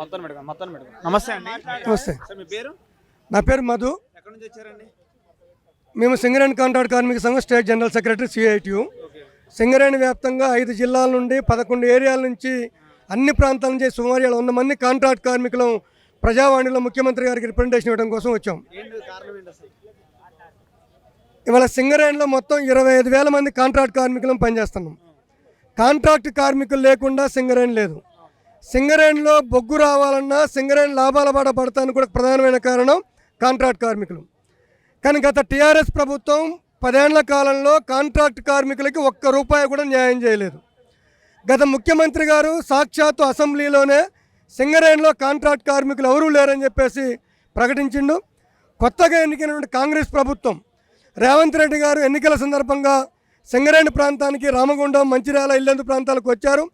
మొత్తం మొత్తం నమస్తే అండి. నమస్తే. సార్ మీ పేరు? నా పేరు మధు. ఎక్కడి నుంచి వచ్చారండి? మేము సింగరేణి కాంట్రాక్ట్ కార్మిక సంఘం state general secretary CITU Singareni వ్యాప్తంగా ఐదు జిల్లాల నుండి పదకొండు ఏరియాల నుంచి అన్ని ప్రాంతాల నుంచి సుమారు వంద మంది కాంట్రాక్ట్ కార్మికులు ప్రజావాణిలో ముఖ్యమంత్రి గారికి రిప్రజెంటేషన్ ఇవ్వడం కోసం వచ్చాం. ఇవాళ సింగరేణిలో మొత్తం ఇరవై ఐదు వేల మంది కాంట్రాక్ట్ కార్మికులను పనిచేస్తున్నాం. కాంట్రాక్ట్ కార్మికులు లేకుండా సింగరేణి లేదు. సింగరేణిలో బొగ్గు రావాలన్నా సింగరేణి లాభాల బాట పడతానికి కూడా ప్రధానమైన కారణం కాంట్రాక్ట్ కార్మికులు. కానీ గత టీఆర్ఎస్ ప్రభుత్వం పదేళ్ళ కాలంలో కాంట్రాక్ట్ కార్మికులకి ఒక్క రూపాయి కూడా న్యాయం చేయలేదు. గత ముఖ్యమంత్రి గారు సాక్షాత్తు అసెంబ్లీలోనే సింగరేణిలో కాంట్రాక్ట్ కార్మికులు ఎవరూ లేరని చెప్పేసి ప్రకటించిండు. కొత్తగా ఎన్నికైనటువంటి కాంగ్రెస్ ప్రభుత్వం రేవంత్ రెడ్డి గారు ఎన్నికల సందర్భంగా సింగరేణి ప్రాంతానికి రామగుండం మంచిర్యాల ఇల్లెందు ప్రాంతాలకు వచ్చారు.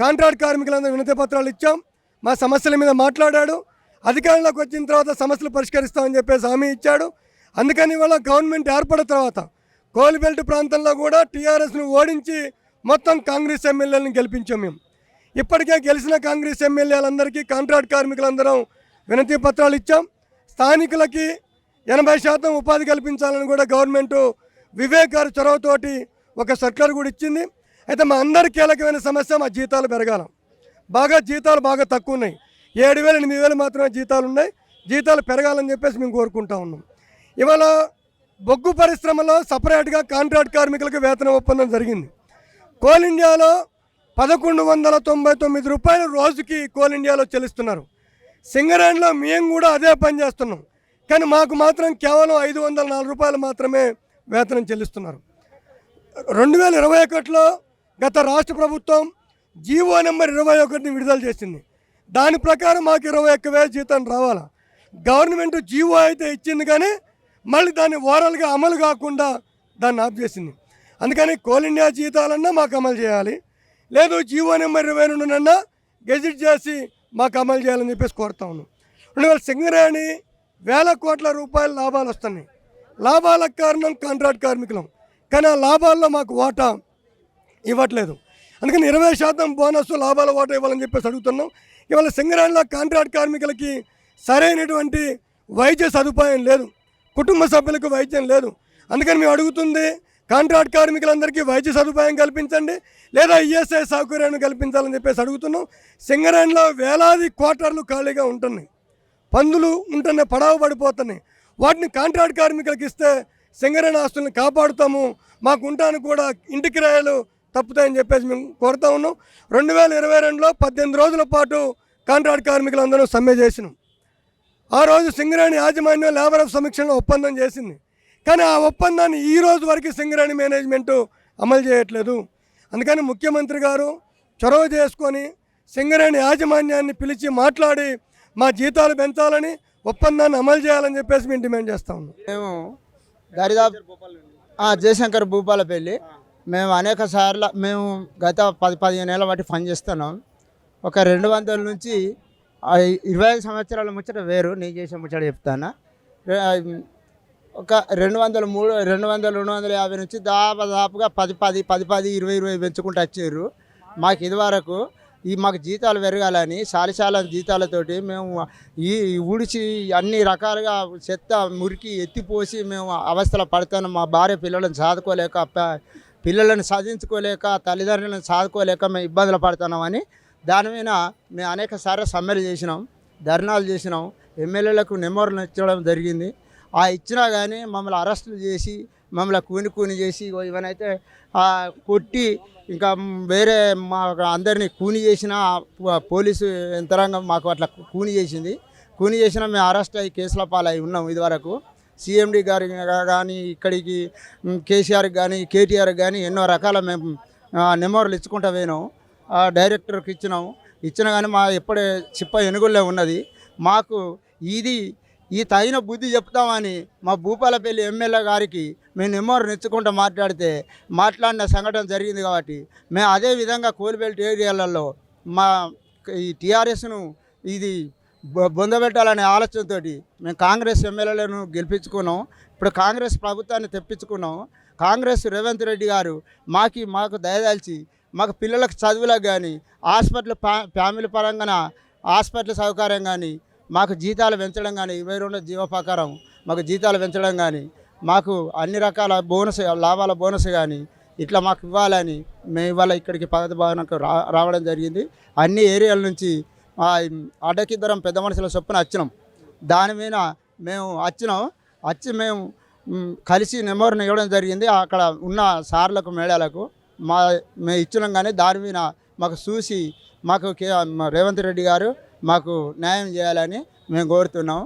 కాంట్రాక్ట్ కార్మికులందరూ వినతి పత్రాలు ఇచ్చాం. మా సమస్యల మీద మాట్లాడాడు. అధికారంలోకి వచ్చిన తర్వాత సమస్యలు పరిష్కరిస్తామని చెప్పేసి హామీ ఇచ్చాడు. అందుకని ఇవాళ గవర్నమెంట్ ఏర్పడిన తర్వాత కోల్బెల్ట్ ప్రాంతంలో కూడా టీఆర్ఎస్ను ఓడించి మొత్తం కాంగ్రెస్ ఎమ్మెల్యేలను గెలిపించాం మేము. ఇప్పటికే గెలిచిన కాంగ్రెస్ ఎమ్మెల్యేలందరికీ కాంట్రాక్ట్ కార్మికులందరం వినతి పత్రాలు ఇచ్చాం. స్థానికులకి ఎనభై శాతం ఉపాధి కల్పించాలని కూడా గవర్నమెంటు వివేకారు చొరవతోటి ఒక సర్కులర్ కూడా ఇచ్చింది. అయితే మా అందరి కీలకమైన సమస్య మా జీతాలు పెరగాల. బాగా జీతాలు బాగా తక్కువ ఉన్నాయి ఏడు వేలు ఎనిమిది వేలు మాత్రమే జీతాలు ఉన్నాయి. జీతాలు పెరగాలని చెప్పేసి మేము కోరుకుంటా ఉన్నాం. ఇవాళ బొగ్గు పరిశ్రమలో సపరేట్గా కాంట్రాక్ట్ కార్మికులకు వేతన ఒప్పందం జరిగింది. కోల్ ఇండియాలో పదకొండు వందల తొంభై తొమ్మిది రూపాయలు రోజుకి కోల్ ఇండియాలో చెల్లిస్తున్నారు. సింగరేణిలో మేము కూడా అదే పని చేస్తున్నాం. కానీ మాకు మాత్రం కేవలం ఐదు వందల నాలుగు రూపాయలు మాత్రమే వేతనం చెల్లిస్తున్నారు. రెండు వేల ఇరవై ఒకటిలో గత రాష్ట్ర ప్రభుత్వం జీవో నెంబర్ ఇరవై ఒకటిని విడుదల చేసింది. దాని ప్రకారం మాకు ఇరవై ఒక్క వేల జీతం రావాలా? గవర్నమెంట్ జీవో అయితే ఇచ్చింది కానీ మళ్ళీ దాన్ని ఓరల్గా అమలు కాకుండా దాన్ని ఆఫ్ చేసింది. అందుకని కోల్ ఇండియా జీతాలన్నా మాకు అమలు చేయాలి. లేదు జీవో నెంబర్ ఇరవై రెండునన్నా గెజిట్ చేసి మాకు అమలు చేయాలని చెప్పేసి కోరుతా ఉన్నాం. రెండు వేల సింగరేణి వేల కోట్ల రూపాయల లాభాలు వస్తున్నాయి. లాభాలకు కారణం కాంట్రాక్ట్ కార్మికులం. కానీ ఆ లాభాల్లో మాకు వాటా ఇవ్వట్లేదు. అందుకని ఇరవై శాతం బోనస్ లాభాల వాటా ఇవ్వాలని చెప్పేసి అడుగుతున్నాం. ఇవాళ సింగరాణిలో కాంట్రాక్ట్ కార్మికులకి సరైనటువంటి వైద్య సదుపాయం లేదు. కుటుంబ సభ్యులకు వైద్యం లేదు. అందుకని మేము అడుగుతుంది కాంట్రాక్ట్ కార్మికులందరికీ వైద్య సదుపాయం కల్పించండి లేదా ఈఎస్ఐ సౌకర్యాన్ని కల్పించాలని చెప్పేసి అడుగుతున్నాం. సింగరాణిలో వేలాది క్వార్టర్లు ఖాళీగా ఉంటున్నాయి. పందులు ఉంటున్నాయి పడవ పడిపోతున్నాయి. వాటిని కాంట్రాక్ట్ కార్మికులకు ఇస్తే సింగరేణి ఆస్తుల్ని కాపాడుతాము. మాకు ఉంటాను కూడా ఇంటి కిరాయలు తప్పుతాయని చెప్పేసి మేము కోరుతా ఉన్నాం. రెండు వేల ఇరవై రెండులో పద్దెనిమిది రోజుల పాటు కాంట్రాక్ట్ కార్మికులందరూ సమ్మె చేసినాం. ఆ రోజు సింగరేణి యాజమాన్యం లేబర్ ఆఫ్ సమీక్షలో ఒప్పందం చేసింది. కానీ ఆ ఒప్పందాన్ని ఈ రోజు వరకు సింగరేణి మేనేజ్మెంటు అమలు చేయట్లేదు. అందుకని ముఖ్యమంత్రి గారు చొరవ చేసుకొని సింగరేణి యాజమాన్యాన్ని పిలిచి మాట్లాడి మా జీతాలు పెంచాలని ఒప్పందాన్ని అమలు చేయాలని చెప్పేసి మేము డిమాండ్ చేస్తా ఉన్నాం. మేము దరిదాపు ఆ, జయశంకర్ భూపాలపల్లి. మేము అనేక సార్లు మేము గత పది పదిహేను ఏళ్ళ బట్టి పని చేస్తున్నాం. ఒక రెండు వందల నుంచి ఇరవై ఐదు సంవత్సరాల ముచ్చట వేరు నేను చేసే ముచ్చట చెప్తాను? ఒక రెండు వందల మూడు రెండు వందల రెండు వందల యాభై నుంచి దాదాపుగా పది పది పది పది ఇరవై ఇరవై పెంచుకుంటూ వచ్చారు. మాకు ఇదివరకు ఈ మాకు జీతాలు పెరగాలని సాలిశాల జీతాలతోటి మేము ఈ ఊడిచి అన్ని రకాలుగా చెత్త మురికి ఎత్తిపోసి మేము అవస్థలు పడతాను మా భార్య పిల్లలను చదువుకోలేక ప- పిల్లలను చదివించుకోలేక తల్లిదండ్రులను సాధుకోలేక మేము ఇబ్బందులు పడుతున్నామని దాని మీద మేము అనేక సార్లు సమ్మెలు చేసినాం ధర్నాలు చేసినాం ఎమ్మెల్యేలకు నెంబర్లు ఇచ్చడం జరిగింది. ఆ ఇచ్చినా కానీ మమ్మల్ని అరెస్టులు చేసి మమ్మల్ని కూని కూని చేసి ఇగో ఇవనైతే కొట్టి ఇంకా వేరే మా అందరినీ కూని చేసిన పో- పోలీసు యంత్రాంగం మాకు అట్లా కూని చేసింది. కూని చేసినా మేము అరెస్ట్ అయ్యి కేసుల పాలై ఉన్నాం ఇదివరకు. సిఎండి గారి కానీ ఇక్కడికి కేసీఆర్కి కేసీఆర్ కానీ కేటీఆర్ కానీ ఎన్నో రకాల మేము నెమోర్లు నెంబర్లు ఇచ్చుకుంటా పోయినాం. డైరెక్టర్కి ఇచ్చినాం. ఇచ్చినా కానీ మా ఎప్పుడే చిప్ప ఎనుగుల్లో ఉన్నది. మాకు ఇది ఈ తగిన బుద్ధి చెప్తామని మా భూపాలపల్లి ఎమ్మెల్యే గారికి మేము నెమ్మరు నెచ్చుకుంటూ మాట్లాడితే మాట్లాడిన సంఘటన జరిగింది కాబట్టి మేము అదే విధంగా ఏరియాలలో మా ఈ టీఆర్ఎస్ను ఇది బొందబెట్టాలనే ఆలోచనతో మేము కాంగ్రెస్ ఎమ్మెల్యేలను గెలిపించుకున్నాం. ఇప్పుడు కాంగ్రెస్ ప్రభుత్వాన్ని తెప్పించుకున్నాం. కాంగ్రెస్ రేవంత్ రెడ్డి గారు మాకి మాకు దయదాల్చి మాకు పిల్లలకు చదువులకు కానీ హాస్పిటల్ ఫ్యా ఫ్యామిలీ పరంగా హాస్పిటల్ సౌకర్యం కానీ మాకు జీతాలు పెంచడం కానీ ఇరవై రెండు జీవోపకారం మాకు జీతాలు పెంచడం కానీ మాకు అన్ని రకాల బోనస్ లాభాల బోనస్ కానీ ఇట్లా మాకు ఇవ్వాలని మేము ఇవాళ ఇక్కడికి పగతి భవనకు రా రావడం జరిగింది. అన్ని ఏరియాల నుంచి ఆ, అడ్డకిద్దరం పెద్ద మనుషుల చొప్పున వచ్చినాం. దాని మీద మేము వచ్చినాం. వచ్చి మేము కలిసి నెంబర్ని ఇవ్వడం జరిగింది. అక్కడ ఉన్న సార్లకు మేడాలకు మా మేము ఇచ్చినాం కానీ దాని మీద మాకు చూసి మాకు కే రేవంత్ రెడ్డి గారు మాకు న్యాయం చేయాలని మేము కోరుతున్నాం.